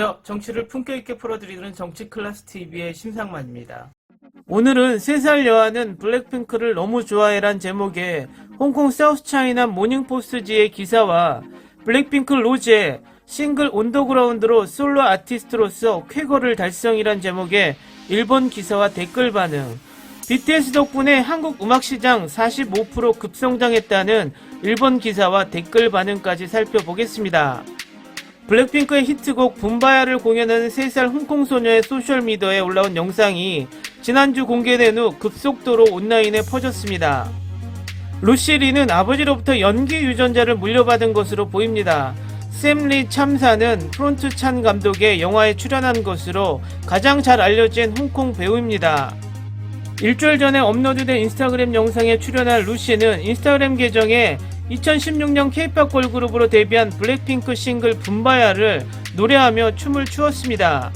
안녕하세요. 정치를 품격 있게 풀어드리는 정치 클래스 TV의 심상만입니다. 오늘은 3살 여아는 블랙핑크를 너무 좋아해란 제목의 홍콩 사우스차이나 모닝포스트지의 기사와 블랙핑크 로제 싱글 온더그라운드로 솔로 아티스트로서 쾌거를 달성이란 제목의 일본 기사와 댓글 반응 BTS 덕분에 한국 음악시장 45% 급성장했다는 일본 기사와 댓글 반응까지 살펴보겠습니다. 블랙핑크의 히트곡 붐바야를 공연하는 3살 홍콩 소녀의 소셜미디어에 올라온 영상이 지난주 공개된 후 급속도로 온라인에 퍼졌습니다. 루시리는 아버지로부터 연기 유전자를 물려받은 것으로 보입니다. 샘리 참사는 프론트 찬 감독의 영화에 출연한 것으로 가장 잘 알려진 홍콩 배우입니다. 일주일 전에 업로드된 인스타그램 영상에 출연한 루시는 인스타그램 계정에 2016년 케이팝 걸그룹으로 데뷔한 블랙핑크 싱글 붐바야를 노래하며 춤을 추었습니다.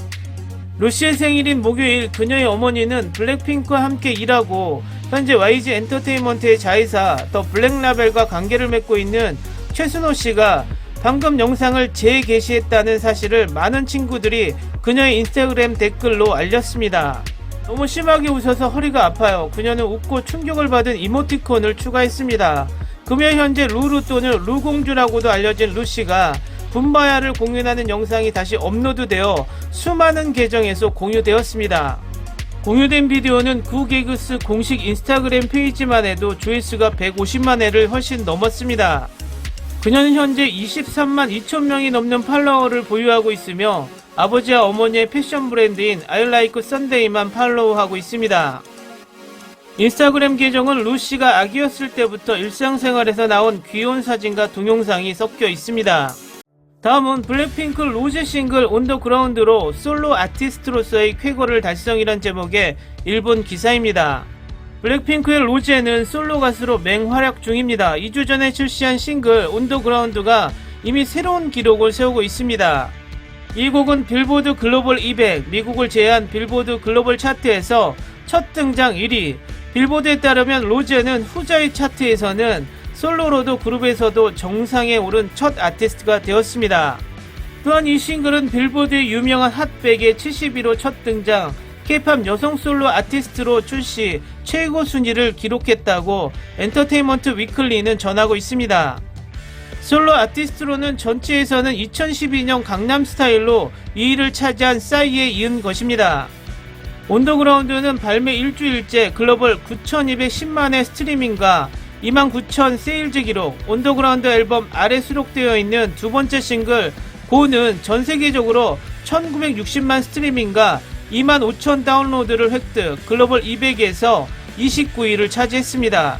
루시의 생일인 목요일 그녀의 어머니는 블랙핑크와 함께 일하고 현재 YG 엔터테인먼트의 자회사 더 블랙라벨과 관계를 맺고 있는 최순호 씨가 방금 영상을 재게시했다는 사실을 많은 친구들이 그녀의 인스타그램 댓글로 알렸습니다. 너무 심하게 웃어서 허리가 아파요. 그녀는 웃고 충격을 받은 이모티콘을 추가했습니다. 금요 현재 루루 또는 루공주라고도 알려진 루시가 붐바야를 공연하는 영상이 다시 업로드되어 수많은 계정에서 공유되었습니다. 공유된 비디오는 구개그스 공식 인스타그램 페이지만 해도 조회수가 150만 회를 훨씬 넘었습니다. 그녀는 현재 23만 2천 명이 넘는 팔로워를 보유하고 있으며 아버지와 어머니의 패션 브랜드인 아이라이크 썬데이만 팔로우하고 있습니다. 인스타그램 계정은 루시가 아기였을 때부터 일상생활에서 나온 귀여운 사진과 동영상이 섞여 있습니다. 다음은 블랙핑크 로제 싱글 온더 그라운드로 솔로 아티스트로서의 쾌거를 달성이란 제목의 일본 기사입니다. 블랙핑크의 로제는 솔로 가수로 맹활약 중입니다. 2주 전에 출시한 싱글 온더 그라운드가 이미 새로운 기록을 세우고 있습니다. 이 곡은 빌보드 글로벌 200, 미국을 제외한 빌보드 글로벌 차트에서 첫 등장 1위, 빌보드에 따르면 로제는 후자의 차트에서는 솔로로도 그룹에서도 정상에 오른 첫 아티스트가 되었습니다. 또한 이 싱글은 빌보드의 유명한 핫백에 71호 첫 등장, K-팝 여성 솔로 아티스트로 출시 최고 순위를 기록했다고 엔터테인먼트 위클리는 전하고 있습니다. 솔로 아티스트로는 전체에서는 2012년 강남 스타일로 2위를 차지한 싸이에 이은 것입니다. 온더그라운드는 발매 일주일째 글로벌 9,210만의 스트리밍과 29,000 세일즈 기록, 온더그라운드 앨범 아래 수록되어 있는 두 번째 싱글 고는 전 세계적으로 1960만 스트리밍과 25,000 다운로드를 획득, 글로벌 200에서 29위를 차지했습니다.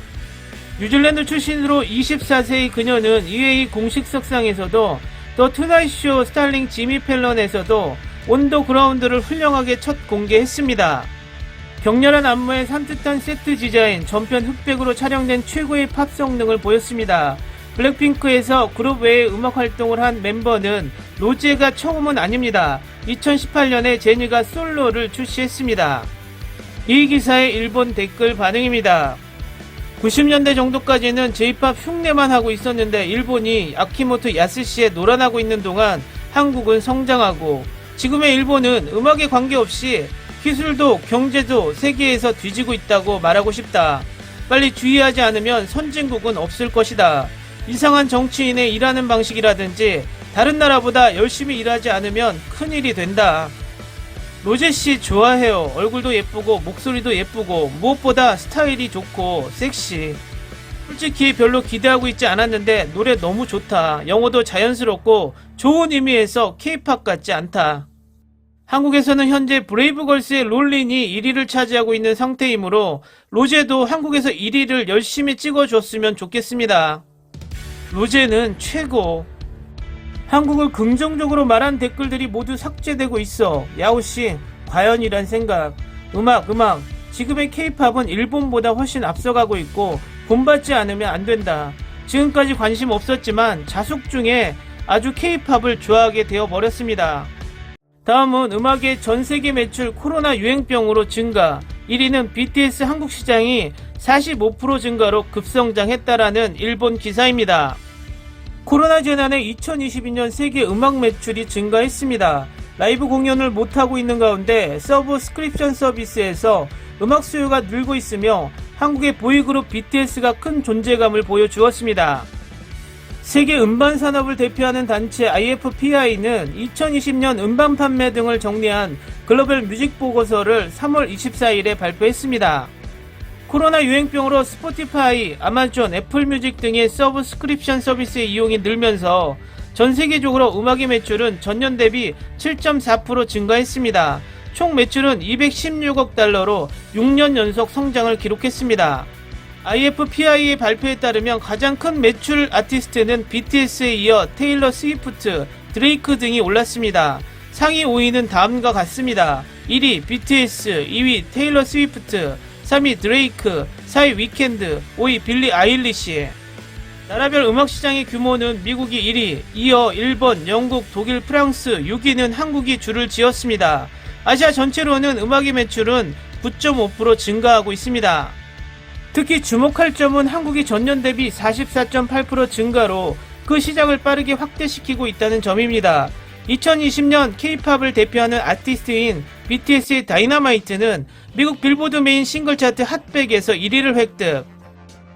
뉴질랜드 출신으로 24세의 그녀는 EA 공식 석상에서도 더 투나잇 쇼 스타일링 지미 펠런에서도 온더그라운드를 훌륭하게 첫 공개했습니다. 격렬한 안무에 산뜻한 세트 디자인, 전편 흑백으로 촬영된 최고의 팝 성능을 보였습니다. 블랙핑크에서 그룹 외에 음악 활동을 한 멤버는 로제가 처음은 아닙니다. 2018년에 제니가 솔로를 출시했습니다. 이 기사의 일본 댓글 반응입니다. 90년대 정도까지는 J-팝 흉내만 하고 있었는데 일본이 아키모토 야스시에 놀아나고 있는 동안 한국은 성장하고 지금의 일본은 음악에 관계없이 기술도 경제도 세계에서 뒤지고 있다고 말하고 싶다. 빨리 주의하지 않으면 선진국은 없을 것이다. 이상한 정치인의 일하는 방식이라든지 다른 나라보다 열심히 일하지 않으면 큰일이 된다. 로제 씨 좋아해요. 얼굴도 예쁘고 목소리도 예쁘고 무엇보다 스타일이 좋고 섹시. 솔직히 별로 기대하고 있지 않았는데 노래 너무 좋다. 영어도 자연스럽고 좋은 의미에서 케이팝 같지 않다. 한국에서는 현재 브레이브걸스의 롤린이 1위를 차지하고 있는 상태이므로 로제도 한국에서 1위를 열심히 찍어줬으면 좋겠습니다. 로제는 최고. 한국을 긍정적으로 말한 댓글들이 모두 삭제되고 있어. 야오씨, 과연이란 생각. 음악, 음악. 지금의 케이팝은 일본보다 훨씬 앞서가고 있고 본받지 않으면 안 된다. 지금까지 관심 없었지만 자숙 중에 아주 케이팝을 좋아하게 되어 버렸습니다. 다음은 음악의 전 세계 매출 코로나 유행병으로 증가. 1위는 BTS 한국 시장이 45% 증가로 급성장했다라는 일본 기사입니다. 코로나 재난에 2022년 세계 음악 매출이 증가했습니다. 라이브 공연을 못하고 있는 가운데 서브 스크립션 서비스에서 음악 수요가 늘고 있으며 한국의 보이그룹 BTS가 큰 존재감을 보여주었습니다. 세계 음반 산업을 대표하는 단체 IFPI는 2020년 음반 판매 등을 정리한 글로벌 뮤직 보고서를 3월 24일에 발표했습니다. 코로나 유행병으로 스포티파이, 아마존, 애플뮤직 등의 서브스크립션 서비스의 이용이 늘면서 전 세계적으로 음악의 매출은 전년 대비 7.4% 증가했습니다. 총 매출은 216억 달러로 6년 연속 성장을 기록했습니다. IFPI의 발표에 따르면 가장 큰 매출 아티스트는 BTS에 이어 테일러 스위프트, 드레이크 등이 올랐습니다. 상위 5위는 다음과 같습니다. 1위 BTS, 2위 테일러 스위프트, 3위 드레이크, 4위 위켄드, 5위 빌리 아일리시. 나라별 음악 시장의 규모는 미국이 1위, 이어 일본, 영국, 독일, 프랑스, 6위는 한국이 줄을 지었습니다. 아시아 전체로는 음악의 매출은 9.5% 증가하고 있습니다. 특히 주목할 점은 한국이 전년 대비 44.8% 증가로 그 시장을 빠르게 확대시키고 있다는 점입니다. 2020년 K-팝을 대표하는 아티스트인 BTS의 다이너마이트는 미국 빌보드 메인 싱글 차트 핫백에서 1위를 획득.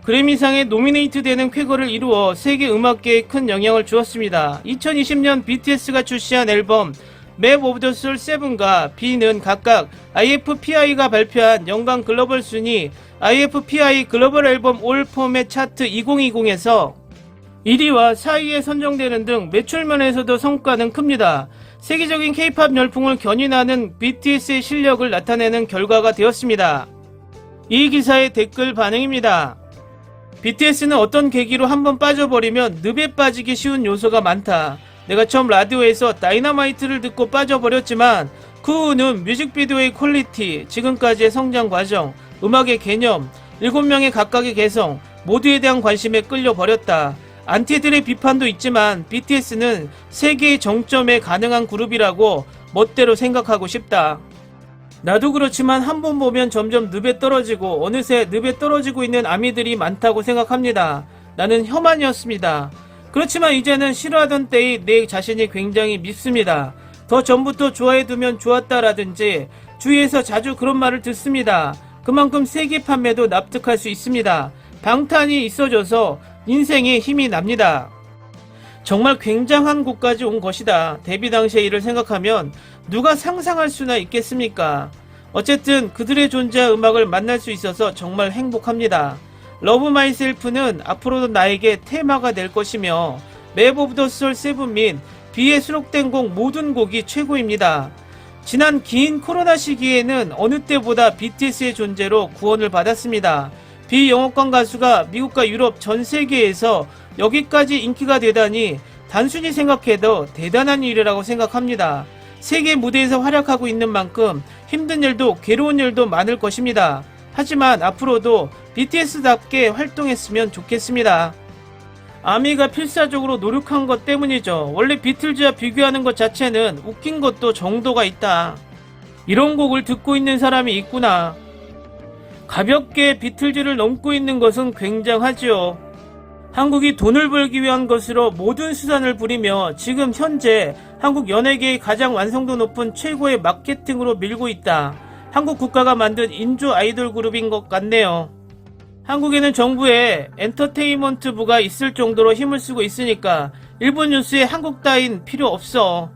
그래미상에 노미네이트 되는 쾌거를 이루어 세계 음악계에 큰 영향을 주었습니다. 2020년 BTS가 출시한 앨범 맵 오브 더 솔 7과 B는 각각 IFPI가 발표한 연간 글로벌 순위 IFPI 글로벌 앨범 올 포맷 차트 2020에서 1위와 4위에 선정되는 등 매출면에서도 성과는 큽니다. 세계적인 K-팝 열풍을 견인하는 BTS의 실력을 나타내는 결과가 되었습니다. 이 기사의 댓글 반응입니다. BTS는 어떤 계기로 한번 빠져버리면 늪에 빠지기 쉬운 요소가 많다. 내가 처음 라디오에서 다이너마이트를 듣고 빠져버렸지만 그 후는 뮤직비디오의 퀄리티, 지금까지의 성장 과정, 음악의 개념, 7명의 각각의 개성, 모두에 대한 관심에 끌려버렸다. 안티들의 비판도 있지만 BTS는 세계의 정점에 가능한 그룹이라고 멋대로 생각하고 싶다. 나도 그렇지만 한 번 보면 점점 늪에 떨어지고 어느새 늪에 떨어지고 있는 아미들이 많다고 생각합니다. 나는 혐한이었습니다. 그렇지만 이제는 싫어하던 때의 내 자신이 굉장히 밉습니다. 더 전부터 좋아해두면 좋았다라든지 주위에서 자주 그런 말을 듣습니다. 그만큼 세계 판매도 납득할 수 있습니다. 방탄이 있어져서 인생에 힘이 납니다. 정말 굉장한 곳까지 온 것이다. 데뷔 당시의 일을 생각하면 누가 상상할 수나 있겠습니까? 어쨌든 그들의 존재와 음악을 만날 수 있어서 정말 행복합니다. 러브 마이셀프는 앞으로도 나에게 테마가 될 것이며 맵 오브 더 솔 세븐 및 비에 수록된 곡 모든 곡이 최고입니다. 지난 긴 코로나 시기에는 어느 때보다 BTS의 존재로 구원을 받았습니다. 비영어권 가수가 미국과 유럽 전 세계에서 여기까지 인기가 되다니 단순히 생각해도 대단한 일이라고 생각합니다. 세계 무대에서 활약하고 있는 만큼 힘든 일도 괴로운 일도 많을 것입니다. 하지만 앞으로도 BTS답게 활동했으면 좋겠습니다. 아미가 필사적으로 노력한 것 때문이죠. 원래 비틀즈와 비교하는 것 자체는 웃긴 것도 정도가 있다. 이런 곡을 듣고 있는 사람이 있구나. 가볍게 비틀즈를 넘고 있는 것은 굉장하지요. 한국이 돈을 벌기 위한 것으로 모든 수단을 부리며 지금 현재 한국 연예계의 가장 완성도 높은 최고의 마케팅으로 밀고 있다. 한국 국가가 만든 인조 아이돌 그룹인 것 같네요. 한국에는 정부에 엔터테인먼트부가 있을 정도로 힘을 쓰고 있으니까 일본 뉴스에 한국 따윈 필요 없어.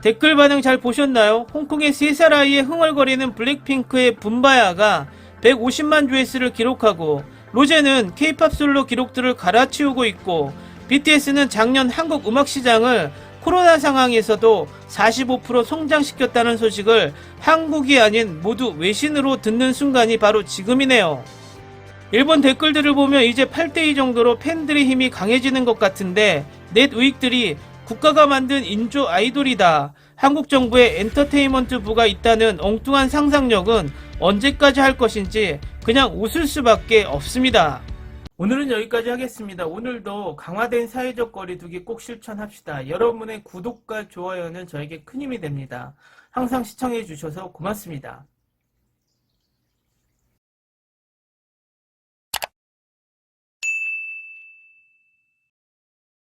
댓글 반응 잘 보셨나요? 홍콩의 3살 아이의 흥얼거리는 블랙핑크의 분바야가 150만 조회수를 기록하고 로제는 케이팝 솔로 기록들을 갈아치우고 있고 BTS는 작년 한국 음악 시장을 코로나 상황에서도 45% 성장시켰다는 소식을 한국이 아닌 모두 외신으로 듣는 순간이 바로 지금이네요. 일본 댓글들을 보면 이제 8대2 정도로 팬들의 힘이 강해지는 것 같은데 넷 우익들이 국가가 만든 인조 아이돌이다. 한국 정부에 엔터테인먼트 부가 있다는 엉뚱한 상상력은 언제까지 할 것인지 그냥 웃을 수밖에 없습니다. 오늘은 여기까지 하겠습니다. 오늘도 강화된 사회적 거리두기 꼭 실천합시다. 여러분의 구독과 좋아요는 저에게 큰 힘이 됩니다. 항상 시청해 주셔서 고맙습니다.